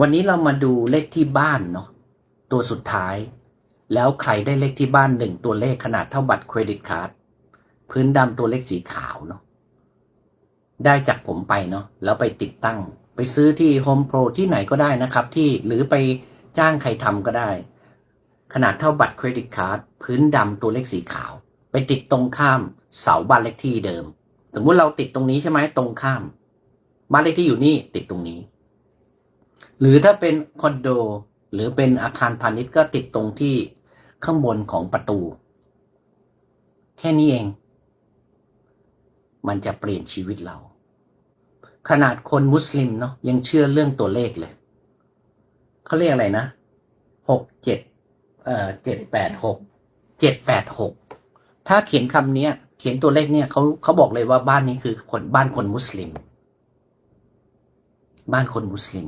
วันนี้เรามาดูเลขที่บ้านเนาะตัวสุดท้าย แล้วใครได้เลขที่บ้านหนึ่งตัวเลขขนาดเท่าบัตรเครดิตการ์ดพื้นดำตัวเลขสีขาวเนาะได้จากผมไปเนาะแล้วไปติดตั้ง ไปซื้อที่ Home Pro ที่ไหนก็ได้นะครับ ที่หรือไปจ้างใครทำก็ได้ ขนาดเท่าบัตรเครดิตการ์ดพื้นดำตัวเลขสีขาว ไปติดตรงข้ามเสาบ้านเลขที่เดิม สมมติเราติดตรงนี้ใช่ไหมตรงข้าม บ้านเลขที่อยู่นี่ติดตรงนี้ หรือถ้าเป็นคอนโด หรือเป็นอาคารพาณิชย์ก็ติดตรงที่ข้างบนของประตู แค่นี้เอง มันจะเปลี่ยนชีวิตเรา ขนาดคนมุสลิมเนาะยังเชื่อเรื่องตัวเลขเลยเขาเรียกอะไรนะหกเจ็ดเอ่อเจ็ดแปดหกเจ็ดแปดหกถ้าเขียนคำนี้เขียนตัวเลขเนี่ยเขาเขาบอกเลยว่าบ้านนี้คือคนบ้านคนมุสลิม บ้านคนมุสลิม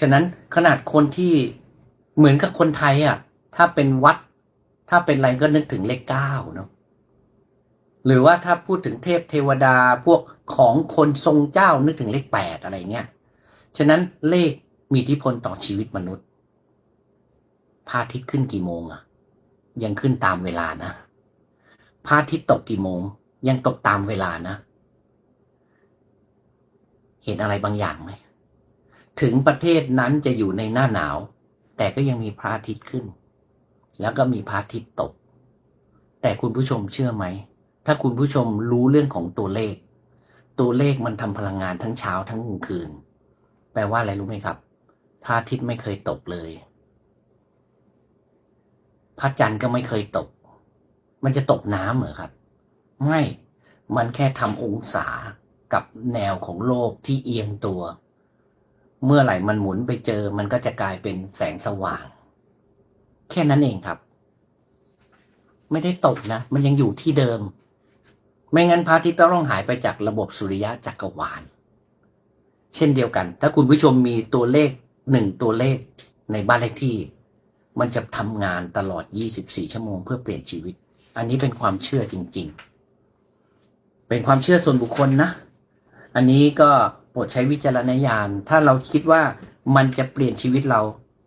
ฉะนั้นขนาดคนที่เหมือนกับคนไทยอะ ถ้าเป็นวัด ถ้าเป็นอะไรก็นึกถึงเลขเก้าเนาะหรือว่าถ้าพูดถึงเทพเทวดาพวกของคนทรงเจ้านึกถึงเลขแปดอะไรเงี้ย ฉะนั้นเลขมีอิทธิพลต่อชีวิตมนุษย์พระอาทิตย์ขึ้นกี่โมงอะ ยังขึ้นตามเวลานะพระอาทิตย์ตกกี่โมง ยังตกตามเวลานะ เห็นอะไรบางอย่างไหม ถึงประเทศนั้นจะอยู่ในหน้าหนาว แต่ก็ยังมีพระอาทิตย์ขึ้น แล้วก็มีพระอาทิตย์ตก แต่คุณผู้ชมเชื่อไหม ถ้าคุณผู้ชมรู้เรื่องของตัวเลข ตัวเลขมันทำพลังงานทั้งเช้าทั้งกลางคืน แปลว่าอะไรรู้ไหมครับพระอาทิตย์ไม่เคยตกเลยพระจันทร์ก็ไม่เคยตก มันจะตกน้ำเหรอครับ ไม่ มันแค่ทำองศากับแนวของโลกที่เอียงตัว เมื่อไหร่มันหมุนไปเจอมันก็จะกลายเป็นแสงสว่าง แค่นั้นเองครับ ไม่ได้ตกนะ มันยังอยู่ที่เดิม ไม่งั้นพระอาทิตย์ต้องหายไปจากระบบสุริยะจักรวาล เช่นเดียวกัน ถ้าคุณผู้ชมมีตัวเลขหนึ่งตัวเลขในบ้านเลขที่ มันจะทำงานตลอด 24 ชั่วโมงเพื่อเปลี่ยนชีวิต อันนี้เป็นความเชื่อจริง ๆ เป็นความเชื่อส่วนบุคคลนะ อันนี้ก็ โปรดใช้วิจารณญาณ ถ้าเราคิดว่ามันจะเปลี่ยนชีวิตเรา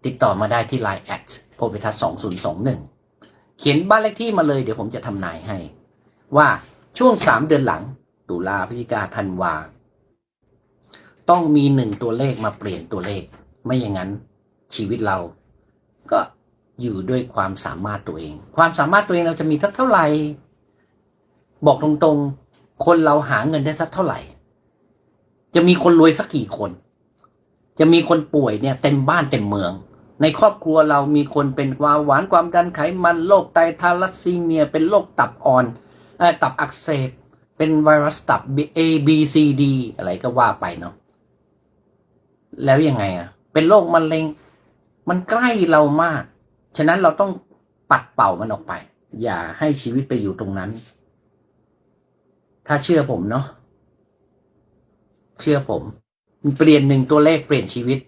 ติดต่อมาได้ที่ Line แอดโพพิทัสองศูนย์สองหนึ่งเขียนบ้านเลขที่มาเลยเดี๋ยวผมจะทำนายให้ ว่าช่วงสามเดือนหลัง ตุลาพฤศจิกาธันวา ต้องมีหนึ่งตัวเลขมาเปลี่ยนตัวเลข ไม่อย่างนั้นชีวิตเราก็อยู่ด้วยความสามารถตัวเอง ความสามารถตัวเองเราจะมีสักเท่าไหร่ บอกตรงๆ คนเราหาเงินได้สักเท่าไหร่ จะมีคนรวยสักกี่คน จะมีคนป่วยเนี่ยเต็มบ้านเต็มเมือง ในครอบครัวเรามีคนเป็นความหวานความดันไขมันโรคไตทาลัสซีเมีย เป็นโรคตับอ่อนเออตับอักเสบ เป็นไวรัสตับ A B C D อะไรก็ว่าไปเนาะแล้วยังไงอะเป็นโรคมะเร็ง มันใกล้เรามาก ฉะนั้นเราต้องปัดเป่ามันออกไป อย่าให้ชีวิตไปอยู่ตรงนั้น ถ้าเชื่อผมเนาะ เชื่อผม เปลี่ยนหนึ่งตัวเลขเปลี่ยนชีวิต